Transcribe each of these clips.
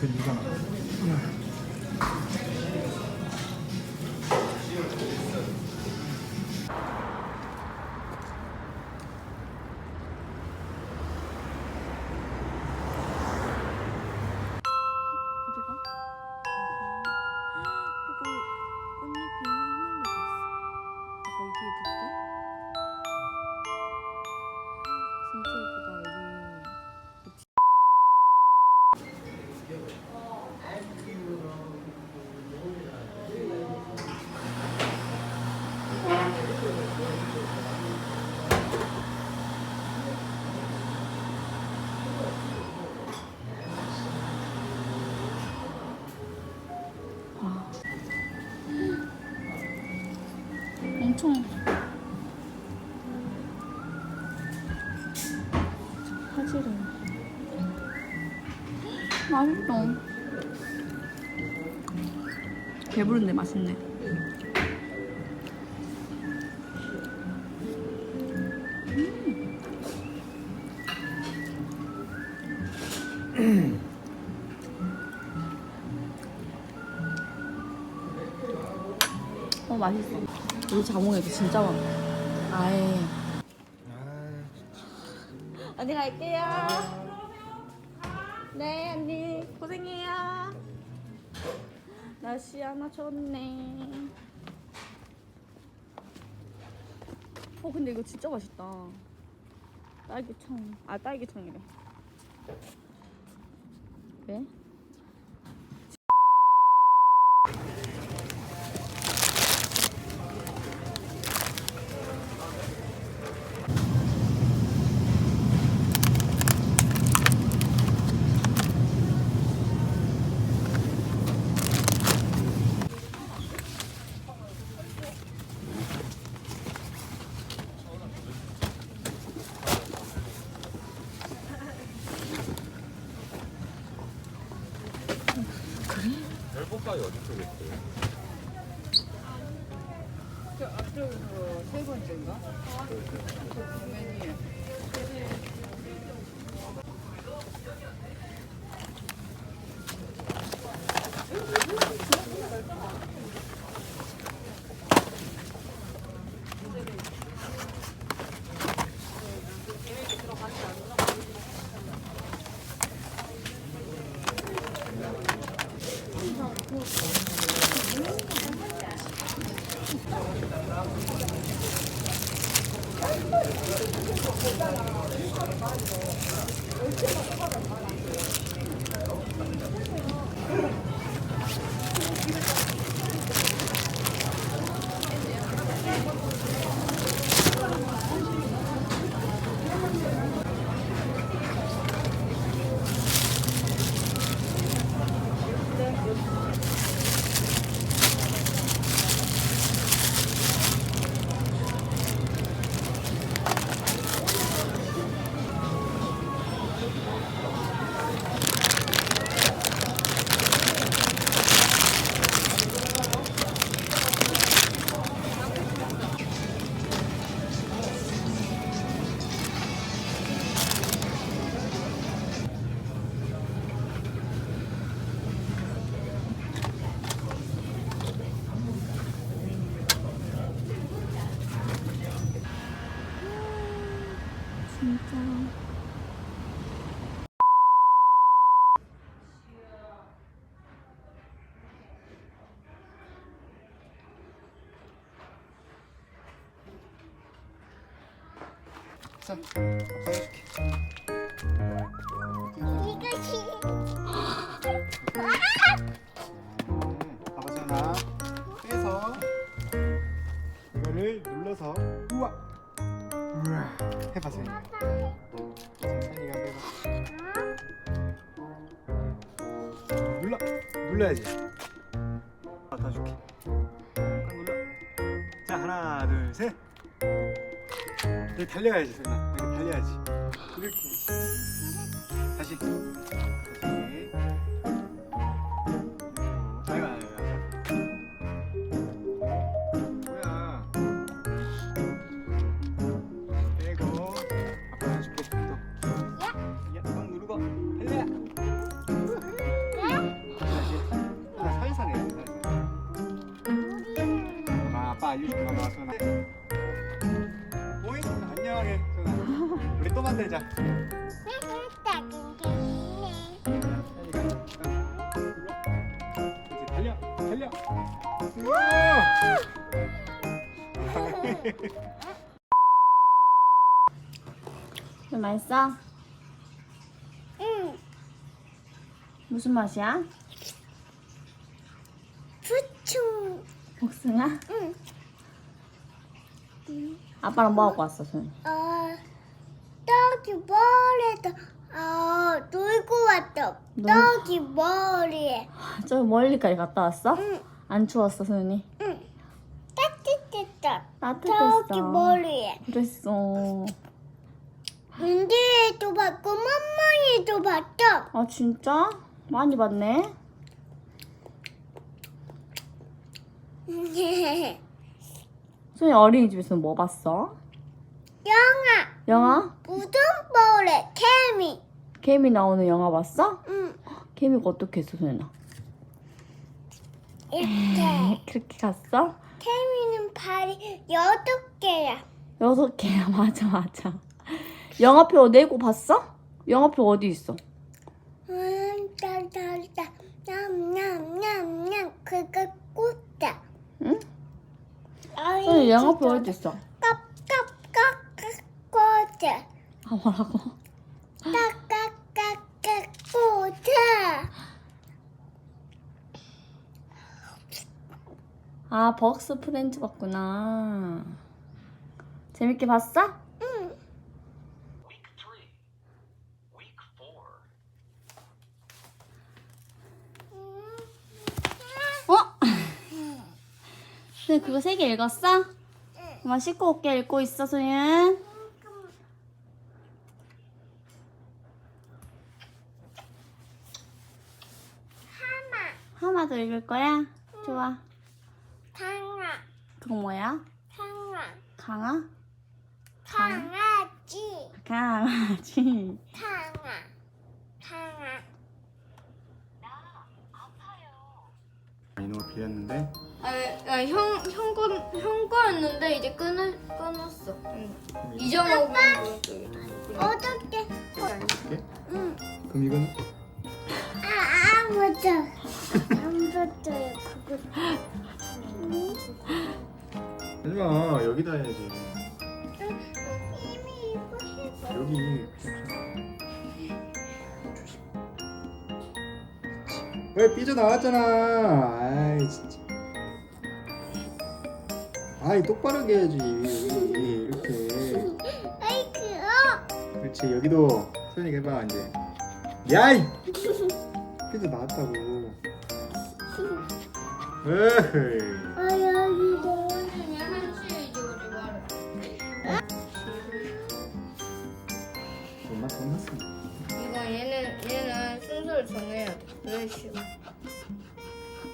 그 누가 엄청 화질이 맛있어 배부른데 맛있네. 어 맛있어 우리 자몽에도 진짜 많아. 아예. 언니 갈게요. 네 언니. 고생해요. 날씨 하나 좋네. 어 근데 이거 진짜 맛있다. 딸기청. 아 딸기청이래. 왜? 아이 어디 쪽에 있어요? 세 번째인가? 메뉴에. 진짜 자, 아빠 해줄게. 음, 아빠 전화 빼서 이거를 눌러서 우와 우와 해봐 세이 세이가 해봐 눌러 눌러야지 여기 달려야지 세이가 여기 달려야지. 이렇게. 다시. 다시. 아이고 아이고 뭐야? 빼고. 아빠 해줄게 또 야, 꽉 누르고. 달려. 다시. 하나 살살 돼 살살. 봐 아빠 알려줄게 봐봐 소연아 안녕하게 소연아 우리 또 만들자 이제 달려 달려 우와 좀 맛있어? 응, 무슨 맛이야? 부추. 복숭아? 응. 아빠랑 뭐 하고 왔어 손? 어, 떡이 머리에다 어, 놀고 왔어. 놀- 떡이 머리에. 저 멀리까지 갔다 왔어? 응, 안 추웠어 소연이? 응. 따뜻했다. 따뜻했어. 저기 머리에. 그랬어. 은지도 봤고 멍멍이도 봤어. 아 진짜? 많이 봤네. 소연이 어린이집에서 뭐 봤어? 영아 영화? 무슨 볼에 개미. 개미 나오는 영화 봤어? 응 개미가 어떻게 했어 소연아? 이렇게. 그렇게 갔어? 개미는 발이 여덟 개야. 여섯 개야 맞아 맞아. 영화표 내고 봤어? 영화표 어디 있어? 음, 달달달, 냠냠냠냠, 그거 꽂자. 응? 영화표 진짜. 어디 있어? 깝깝깝깝 꽂자. 아 뭐라고? 깝깝깝깝 꽂자. 아 벅스 프렌즈 봤구나. 재밌게 봤어? 응. Week three. Week four. 어? 소연 그거 세 개 읽었어? 엄마 씻고 올게 읽고 있어 소연. 하마, 하나도 읽을 거야? 좋아. 강아, 그거 뭐야? 강아, 강아? 강아지, 강아지. 강아, 강아. 이놈을 빌렸는데 아, 아, 형, 형 거, 형 거였는데 이제 끊어, 끊었어. 응. 잊어먹은 거. 어떻게? 이렇게? 응. 그럼 이건 아, 아, 맞아. 안 봤어요, 그거. 하지마 여기다 해야지 이미 이거 해봐. 여기 왜 삐져나왔잖아 아이 진짜 아이 똑바로 해야지 여기 이렇게 아이크, 어. 그렇지 여기도 소연이가 해봐 이제 야이 삐져나왔다고 에헤이 아, 여기도. 엄마 돈 났어 이거 얘는, 얘는 순서를 정해야 돼. 왜 싫어?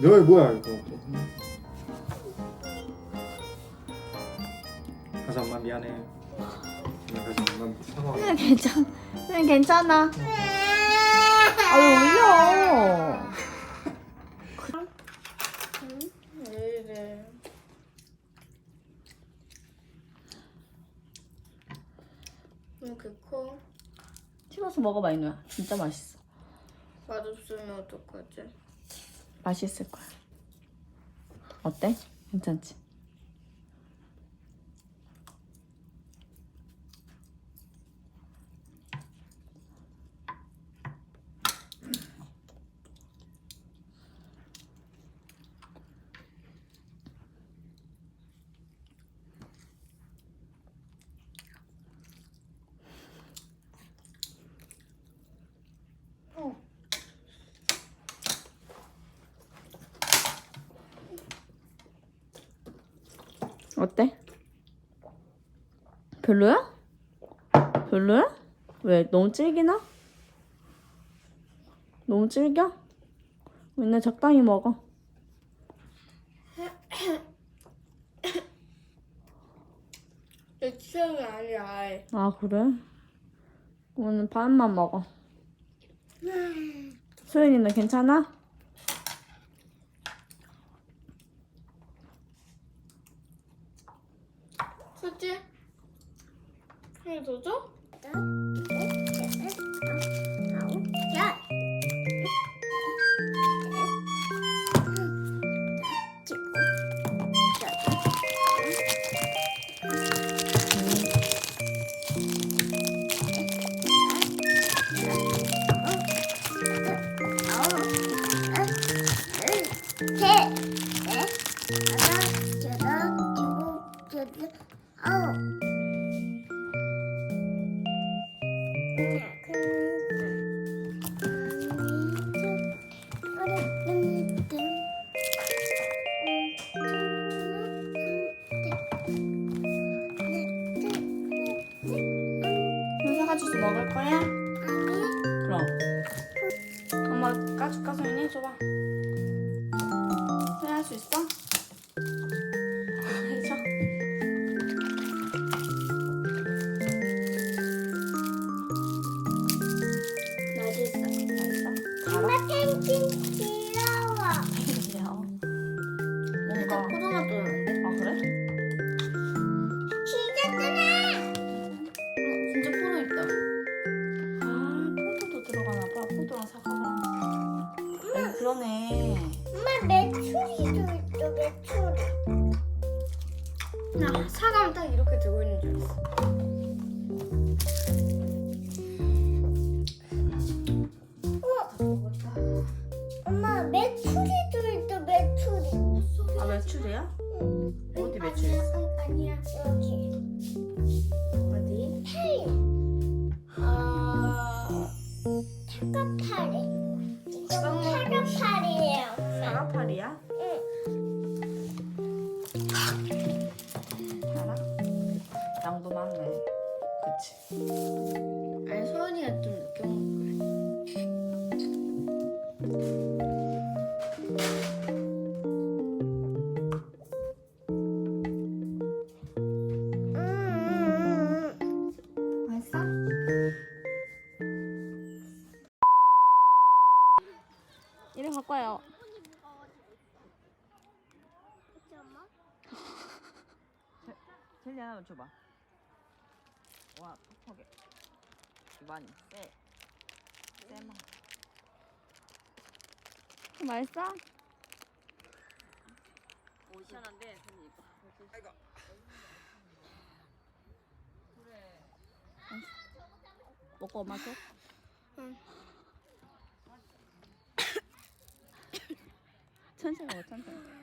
너 뭐야 이거 가서 엄마 미안해 엄마 가서 엄마 사과 소연 괜찮. 소연 괜찮아. 아유 울려. 왜 이래? 왜 이렇게 커? 씹어서 먹어봐 이누야. 진짜 맛있어. 맛없으면 어떡하지? 맛있을 거야. 어때? 괜찮지? 어때? 별로야? 별로야? 왜? 너무 질기나? 너무 질겨? 맨날 적당히 먹어. 내 취향이 아니야. 아 그래? 오늘 반만 먹어. 소연이는 괜찮아? 그치? 하나 까줄까 있어 메추리. 나 사과는 딱 이렇게 들고 있는 줄 알았어. 어? 엄마 메추리도 있어 메추리. 아 매출이야? 어디 매출 있어? 아니야 여기. 어디? 파리. 맛있어? 오, 시원한데, 손이 이거. 아이고. 그래. 먹고 엄마 줘? 응. 천천히 먹어, 천천히.